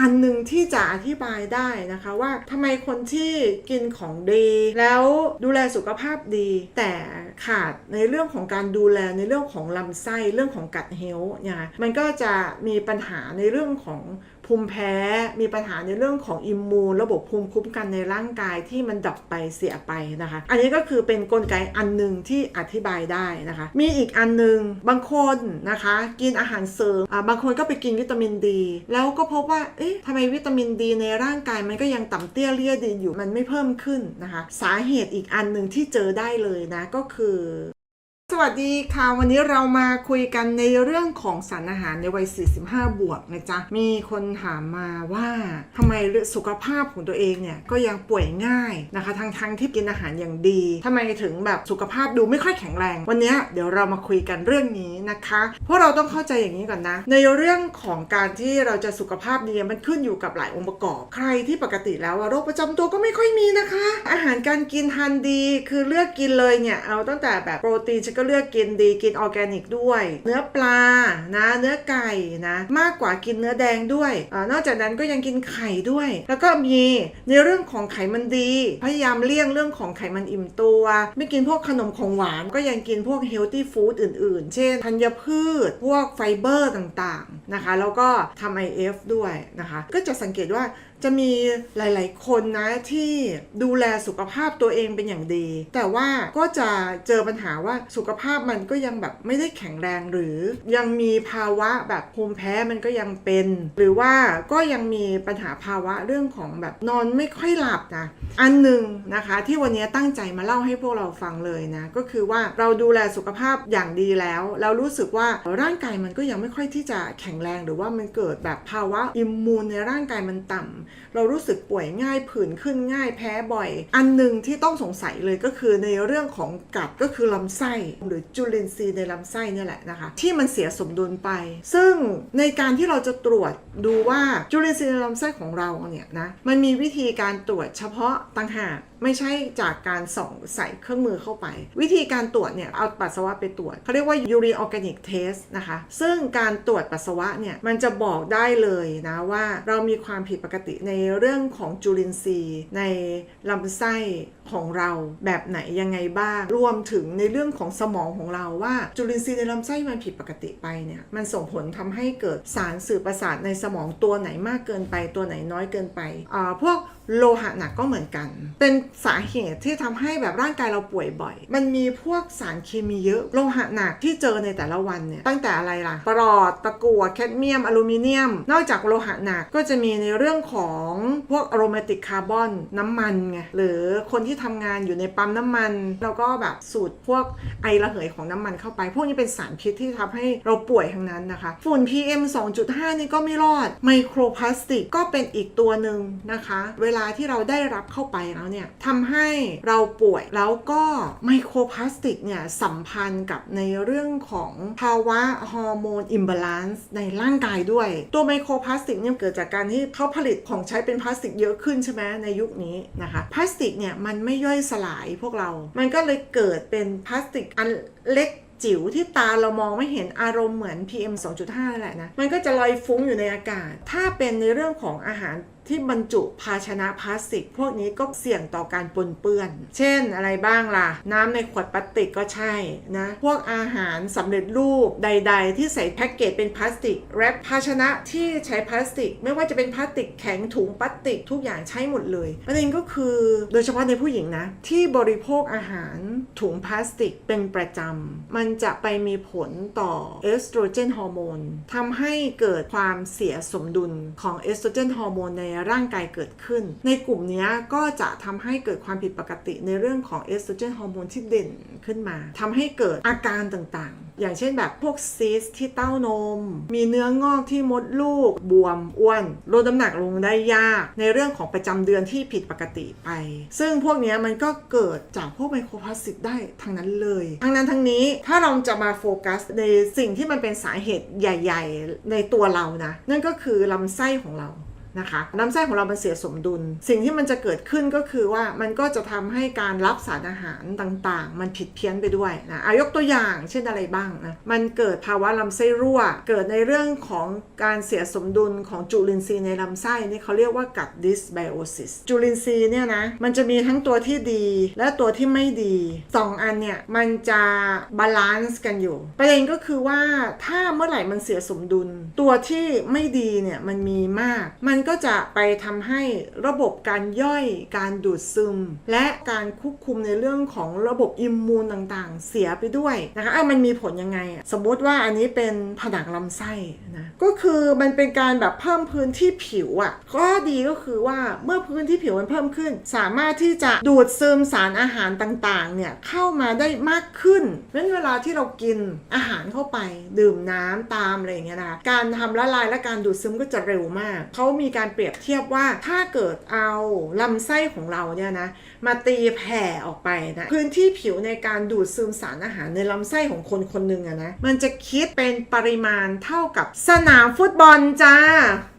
อันหนึ่งที่จะอธิบายได้นะคะว่าทำไมคนที่กินของดี แล้วดูแลสุขภาพดี แต่ขาดในเรื่องของการดูแลในเรื่องของลำไส้เรื่องของกัดเฮลเนี่ยมันก็จะมีปัญหาในเรื่องของ ภูมิแพ้มีปัญหาในเรื่องของอิมมูนระบบภูมิคุ้มกันในร่างกายที่มันดรอปไปเสียไปนะคะ อันนี้ก็คือเป็นนกลไกอันหนึ่งที่อธิบายได้นะคะ มีอีกอันหนึ่งบางคนนะคะ กินอาหารเสริมบางคนก็ไปกินวิตามินดี แล้วก็พบว่าเอ๊ะทำไมวิตามินดีในร่างกายมันก็ยังต่ำเตี้ยเลี่ยดินอยู่มันไม่เพิ่มขึ้นนะคะ สาเหตุอีกอันหนึ่งที่เจอได้เลยนะก็คือ สวัสดีค่ะวันนี้เรามาคุยกันในเรื่องของสารอาหารในวัย 45 บวกนะจ๊ะ มีคนถามมาว่าทำไมสุขภาพของตัวเองเนี่ยก็ยังป่วยง่ายนะคะทั้งๆทที่กินอาหารอย่างดีทำไมถึงแบบสุขภาพดูไม่ค่อยแข็งแรง วันนี้เดี๋ยวเรามาคุยกันเรื่องนี้นะคะเพราะเราต้องเข้าใจอย่างนี้ก่อนนะ ในเรื่องของการที่เราจะสุขภาพดีมันขึ้นอยู่กับหลายองค์ประกอบ ใครที่ปกติแล้วโรคประจำตัวก็ไม่ค่อยมีนะคะ อาหารการกินทานดี คือเลือกกินเลยเนี่ยเอาตั้งแต่แบบโปรตีนฉันก็เลือกกินดีกินออร์แกนิกด้วย เนื้อปลานะเนื้อไก่นะมากกว่ากินเนื้อแดงด้วยอนอกจากนั้นก็ยังกินไข่ด้วย แล้วก็มีในเรื่องของไขมันดี พยายามเลี่ยงเรื่องของไขมันอิ่มตัว ไม่กินพวกขนมของหวานก็ยังกินพวกเฮลตี้ฟู้ดอื่นๆ เช่นธัญพืช พวกไฟเบอร์ต่างๆนะคะ แล้วก็ทำ IF ด้วยนะคะ ก็จะสังเกตว่าจะมีหลาย ๆ คนนะที่ดูแลสุขภาพตัวเองเป็นอย่างดี แต่ว่าก็จะเจอปัญหาว่าสุขภาพมันก็ยังแบบไม่ได้แข็งแรงหรือ ยังมีภาวะแบบภูมิแพ้มันก็ยังเป็น หรือว่าก็ยังมีปัญหาภาวะเรื่องของแบบนอนไม่ค่อยหลับนะอันหนึ่งนะคะที่วันนี้ตั้งใจมาเล่าให้พวกเราฟังเลยนะก็คือว่าเราดูแลสุขภาพอย่างดีแล้ว เรารู้สึกว่าร่างกายมันก็ยังไม่ค่อยที่จะแข็งแรง หรือว่ามันเกิดแบบภาวะอิมมูนในร่างกายมันต่ำเรารู้สึกป่วยง่ายผื่นขึ้นง่ายแพ้บ่อย อันหนึ่งที่ต้องสงสัยเลยก็คือในเรื่องของกัดก็คือลำไส้ หรือจุลินทรีย์ในลำไส้นี่แหละนะคะ ที่มันเสียสมดุลไป ซึ่งในการที่เราจะตรวจดูว่าจุลินทรีย์ในลำไส้ของเราเนี่ยนะมันมีวิธีการตรวจเฉพาะต่างหากไม่ใช่จากการส่องใส่เครื่องมือเข้าไป วิธีการตรวจเนี่ย เอาปัสสาวะไปตรวจเขาเรียกว่า urine organic test นะคะ ซึ่งการตรวจปัสสาวะเนี่ย มันจะบอกได้เลยนะว่าเรามีความผิดปกติในเรื่องของจุลินทรีย์ ในลำไส้ ของเราแบบไหนยังไงบ้าง รวมถึงในเรื่องของสมองของเราว่า จุลินทรีย์ในลำไส้มันผิดปกติไปเนี่ยมันส่งผลทำให้เกิดสารสื่อประสาทในสมองตัวไหนมากเกินไปตัวไหนน้อยเกินไปอ่าพวกโลหะหนักก็เหมือนกัน เป็นสาเหตุที่ทำให้แบบร่างกายเราป่วยบ่อย มันมีพวกสารเคมีเยอะ โลหะหนักที่เจอในแต่ละวันเนี่ย ตั้งแต่อะไรล่ะ ปรอดตะกั่วแคดเมียม อลูมิเนียม นอกจากโลหะหนักก็จะมีในเรื่องของพวกอโรมาติกคาร์บอน น้ำมันไง หรือคนที่ทำงานอยู่ในปั๊มน้ำมันแล้วก็แบบสูดพวกไอระเหยของน้ำมันเข้าไป พวกนี้เป็นสารพิษที่ทำให้เราป่วยทั้งนั้นนะคะ ฝุ่น PM 2.5 นี่ก็ไม่รอด ไมโครพลาสติกก็เป็นอีกตัวหนึ่งนะคะ เวลาที่เราได้รับเข้าไปแล้วเนี่ยทำให้เราป่วยแล้วก็ไมโครพลาสติกเนี่ยสัมพันธ์กับในเรื่องของภาวะฮอร์โมนอิมบาลานซ์ในร่างกายด้วย ตัวไมโครพลาสติกเนี่ยเกิดจากการที่เขาผลิตของใช้เป็นพลาสติกเยอะขึ้นใช่ไหมในยุคนี้นะคะพลาสติกเนี่ยมันไม่ย่อยสลายพวกเรา มันก็เลยเกิดเป็นพลาสติกอันเล็กจิ๋วที่ตาเรามองไม่เห็นอารมณ์เหมือน PM 2.5นั่นแหละนะ มันก็จะลอยฟุ้งอยู่ในอากาศ ถ้าเป็นในเรื่องของอาหาร ที่บรรจุภาชนะพลาสติก พวกนี้ก็เสี่ยงต่อการปนเปื้อน เช่นอะไรบ้างล่ะ น้ำในขวดพลาสติกก็ใช่นะ พวกอาหารสำเร็จรูปใด ๆ ที่ใส่แพ็กเกจเป็นพลาสติกแรปภาชนะที่ใช้พลาสติก ไม่ว่าจะเป็นพลาสติกแข็งถุงพลาสติกทุกอย่างใช้หมดเลยประเด็นก็คือโดยเฉพาะในผู้หญิงนะ ที่บริโภคอาหารถุงพลาสติกเป็นประจำมันจะไปมีผลต่อเอสโตรเจนฮอร์โมนทำให้เกิดความเสียสมดุลของเอสโตรเจนฮอร์โมนในร่างกายเกิดขึ้น ในกลุ่มนี้ก็จะทำให้เกิดความผิดปกติในเรื่องของเอสโตรเจนฮอร์โมนที่เด่นขึ้นมาทำให้เกิดอาการต่างๆ อย่างเช่นแบบพวกซีสที่เต้านม มีเนื้องอกที่มดลูก บวมอ้วนลดน้ำหนักลงได้ยาก ในเรื่องของประจำเดือนที่ผิดปกติไป ซึ่งพวกนี้มันก็เกิดจากพวกไมโครพลาสติกได้ทั้งนั้นเลย ทั้งนั้นทั้งนี้ถ้าเราจะมาโฟกัสในสิ่งที่มันเป็นสาเหตุใหญ่ ๆ ในตัวเรานะ นั่นก็คือลำไส้ของเรา นะคะลำไส้ของเรามันเสียสมดุล สิ่งที่มันจะเกิดขึ้นก็คือว่ามันก็จะทำให้การรับสารอาหารต่างๆ มันผิดเพี้ยนไปด้วยนะอายกตัวอย่างเช่นอะไรบ้างนะมันเกิดภาวะลำไส้รั่ว เกิดในเรื่องของการเสียสมดุลของจุลินทรีย์ในลำไส้นี่เขาเรียกว่ากัดดิสไบโอซิสจุลินทรีย์เนี่ยนะมันจะมีทั้งตัวที่ดีและตัวที่ไม่ดีสองอันเนี่ยมันจะบาลานซ์กันอยู่ ประเด็นก็คือว่าถ้าเมื่อไหร่มันเสียสมดุล ตัวที่ไม่ดีเนี่ยมันมีมากมันก็จะไปทำให้ระบบการย่อย การดูดซึม และการควบคุมในเรื่องของระบบอิมมูนต่างๆ เสียไปด้วยนะคะอะมันมีผลยังไงอะสมมติว่าอันนี้เป็นผนังลำไส้นะก็คือมันเป็นการแบบเพิ่มพื้นที่ผิวอะข้อดีก็คือว่าเมื่อพื้นที่ผิวมันเพิ่มขึ้น สามารถที่จะดูดซึมสารอาหารต่างๆเนี่ยเข้ามาได้มากขึ้นเพราะนั้นเวลาที่เรากินอาหารเข้าไป ดื่มน้ำตามอะไรอย่างเงี้ยนะคะการทำละลายและการดูดซึมก็จะเร็วมากเขามีีการเปรียบเทียบว่าถ้าเกิดเอาลำไส้ของเราเนี่ยนะมาตีแผ่ออกไปนะพื้นที่ผิวในการดูดซึมสารอาหารในลำไส้ของคนคนหนึ่งอะนะมันจะคิดเป็นปริมาณเท่ากับสนามฟุตบอลจ้า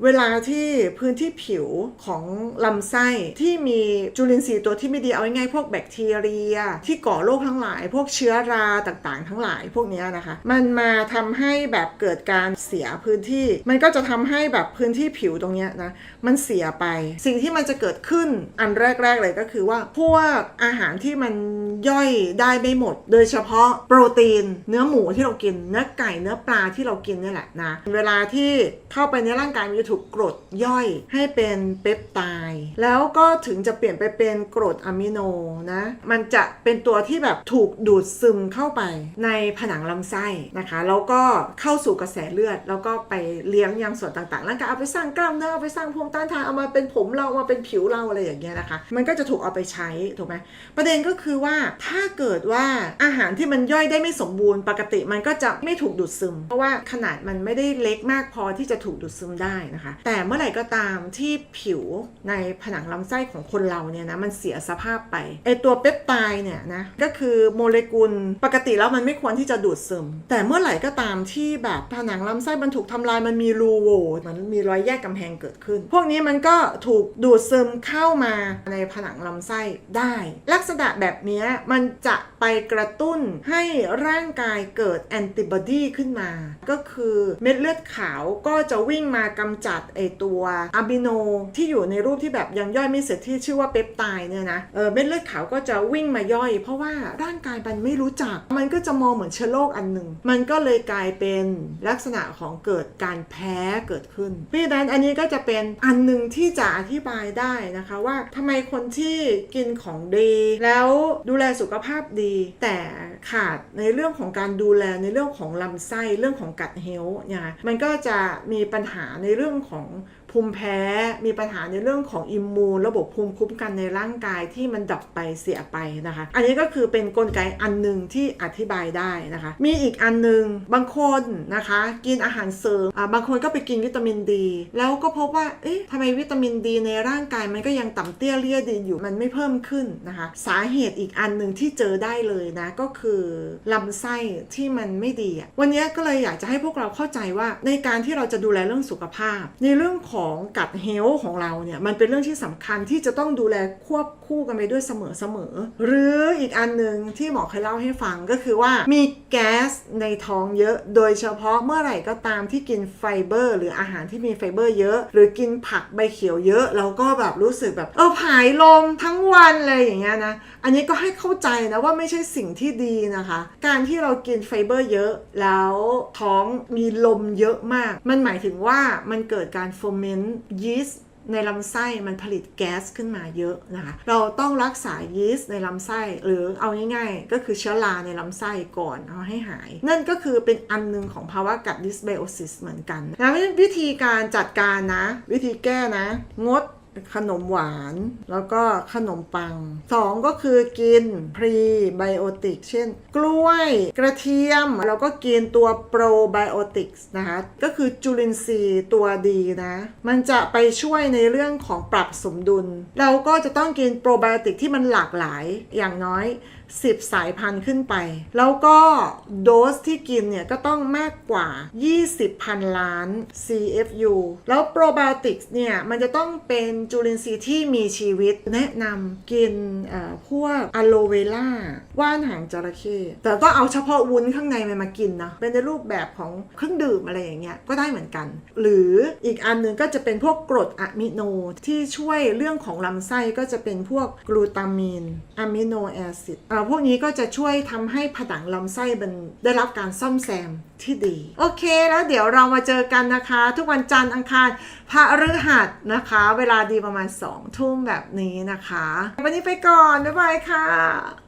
เวลาที่พื้นที่ผิวของลำไส้ที่มีจุลินทรีย์ตัวที่ไม่ดีเอาง่ายๆพวกแบคทีเรีย ที่ก่อโรคทั้งหลาย พวกเชื้อราต่างๆ ทั้งหลายพวกนี้นะคะ มันมาทำให้แบบเกิดการเสียพื้นที่ มันก็จะทำให้แบบพื้นที่ผิวตรงเนี้ยนะมันเสียไป สิ่งที่มันจะเกิดขึ้นอันแรก ๆ เลยก็คือว่าพวกอาหารที่มันย่อยได้ไม่หมด โดยเฉพาะโปรตีน เนื้อหมูที่เรากินเนื้อไก่เนื้อปลาที่เรากินนี่แหละนะเวลาที่เข้าไปในร่างกายมันจะถูกกรดย่อยให้เป็นเปปไทด์แล้วก็ถึงจะเปลี่ยนไปเป็นกรดอะมิโนนะมันจะเป็นตัวที่แบบถูกดูดซึมเข้าไปในผนังลำไส้นะคะ แล้วก็เข้าสู่กระแสเลือด แล้วก็ไปเลี้ยงยังส่วนต่างๆร่างกายเอาไปสร้างกล้ามเนื้อเอาไปสร้างภูมิต้านทานเอามาเป็นผมเราเอามาเป็นผิวเราอะไรอย่างเงี้ยนะคะ มันก็จะถูกเอาไปใช้ถูกไหมประเด็นก็คือว่าถ้าเกิดว่าอาหารที่มันย่อยได้ไม่สมบูรณ์ปกติมันก็จะไม่ถูกดูดซึม เพราะว่าขนาดมันไม่ได้เล็กมากพอที่จะถูกดูดซึมได้นะคะ แต่เมื่อไหร่ก็ตามที่ผิวในผนังลำไส้ของคนเราเนี่ยนะมันเสียสภาพไปไอตัวเปปไทด์เนี่ยนะก็คือโมเลกุลปกติแล้วมันไม่ควรที่จะดูดซึม แต่เมื่อไหร่ก็ตามที่แบบผนังลำไส้มันถูกทำลายมันมีรูโหว่มันมีรอยแยกกำแพงเกิดขึ้น พวกนี้มันก็ถูกดูดซึมเข้ามาในผนังลำไส้ได้ ลักษณะแบบนี้มันจะไปกระตุ้นให้ร่างกายเกิดแอนติบอดีขึ้นมา ก็คือเม็ดเลือดขาวก็จะวิ่งมากำจัดไอตัวอะมิโนที่อยู่ในรูปที่แบบยังย่อยไม่เสร็จที่ชื่อว่าเปปไทด์เนี่ยนะเออเม็ดเลือดขาวก็จะวิ่งมาย่อย เพราะว่าร่างกายมันไม่รู้จัก มันก็จะมองเหมือนเชื้อโรคอันหนึ่งมันก็เลยกลายเป็นลักษณะของเกิดการแพ้เกิดขึ้นเพราะฉะนั้นอันนี้ก็จะเป็นอันหนึ่งที่จะอธิบายได้นะคะว่าทำไมคนที่กินของดี แล้วดูแลสุขภาพดี แต่ขาดในเรื่องของการดูแลในเรื่องของลำไส้เรื่องของกัดเฮลท์เนี่ยมันก็จะมีปัญหาในเรื่องของ ภูมิแพ้มีปัญหาในเรื่องของอิมมูนระบบภูมิคุ้มกันในร่างกายที่มันดับไปเสียไปนะคะ อันนี้ก็คือเป็นนกลไกอันหนึ่งที่อธิบายได้นะคะ มีอีกอันหนึ่งบางคนนะคะ กินอาหารเสริมบางคนก็ไปกินวิตามินดี แล้วก็พบว่าเอ๊ะทำไมวิตามินดีในร่างกายมันก็ยังต่ำเตี้ยเลี่ยดินอยู่มันไม่เพิ่มขึ้นนะคะ สาเหตุอีกอันหนึ่งที่เจอได้เลยนะก็คือลำไส้ที่มันไม่ดีวันนี้ก็เลยอยากจะให้พวกเราเข้าใจว่าในการที่เราจะดูแลเรื่องสุขภาพ ในเรื่องของของกัดเฮลของเราเนี่ยมันเป็นเรื่องที่สำคัญที่จะต้องดูแลควบคู่กันไปด้วยเสมอเสมอๆหรืออีกอันหนึ่งที่หมอเคยเล่าให้ฟังก็คือว่ามีแก๊สในท้องเยอะ โดยเฉพาะเมื่อไหร่ก็ตามที่กินไฟเบอร์ หรืออาหารที่มีไฟเบอร์เยอะ หรือกินผักใบเขียวเยอะ เราก็แบบรู้สึกแบบเออผายลมทั้งวันเลยอย่างเงี้ยนะอันนี้ก็ให้เข้าใจนะว่าไม่ใช่สิ่งที่ดีนะคะ การที่เรากินไฟเบอร์เยอะ แล้วท้องมีลมเยอะมาก มันหมายถึงว่ามันเกิดการโฟเมนต์ยีสต์ในลำไส้มันผลิตแก๊สขึ้นมาเยอะนะคะ เราต้องรักษายีสต์ในลำไส้ หรือเอาง่ายๆ ก็คือเชื้อราในลำไส้ก่อนเอาให้หาย นั่นก็คือเป็นอันหนึงของภาวะกัดดิสไบโอซิสเหมือนกันนะวิธีการจัดการนะ วิธีแก้นะ งด ขนมหวาน แล้วก็ขนมปังสองก็คือกินพรีไบโอติกเช่น กล้วยกระเทียม แล้วก็กินตัวโปรไบโอติกนะคะก็คือจุลินทรีย์ตัวดีนะ มันจะไปช่วยในเรื่องของปรับสมดุล เราก็จะต้องกินโปรไบโอติกที่มันหลากหลายอย่างน้อย 10 สายพันธุ์ขึ้นไป แล้วก็โดสที่กินเนี่ยก็ต้องมากกว่า 20พันล้าน CFU แล้วโปรไบโอติกส์เนี่ย มันจะต้องเป็นจุลินทรีย์ที่มีชีวิตแนะนำกินพวกอะโลเวล่าว่านหางจระเข้แต่ก็เอาเฉพาะวุ้นข้างในมันมากินนะ เป็นในรูปแบบของเครื่องดื่มอะไรอย่างเงี้ยก็ได้เหมือนกัน หรืออีกอันหนึงก็จะเป็นพวกกรดอะมิโนที่ช่วยเรื่องของลำไส้ก็จะเป็นพวกกลูตามีนอะมิโนแอซิดพวกนี้ก็จะช่วยทำให้ผนังลำไส้มันได้รับการซ่อมแซมที่ดี โอเคแล้วเดี๋ยวเรามาเจอกันนะคะ ทุกวันจันทร์อังคารพระฤหัสนะคะ เวลาดีประมาณ2ทุ่มแบบนี้นะคะ วันนี้ไปก่อน บ๊ายบายค่ะ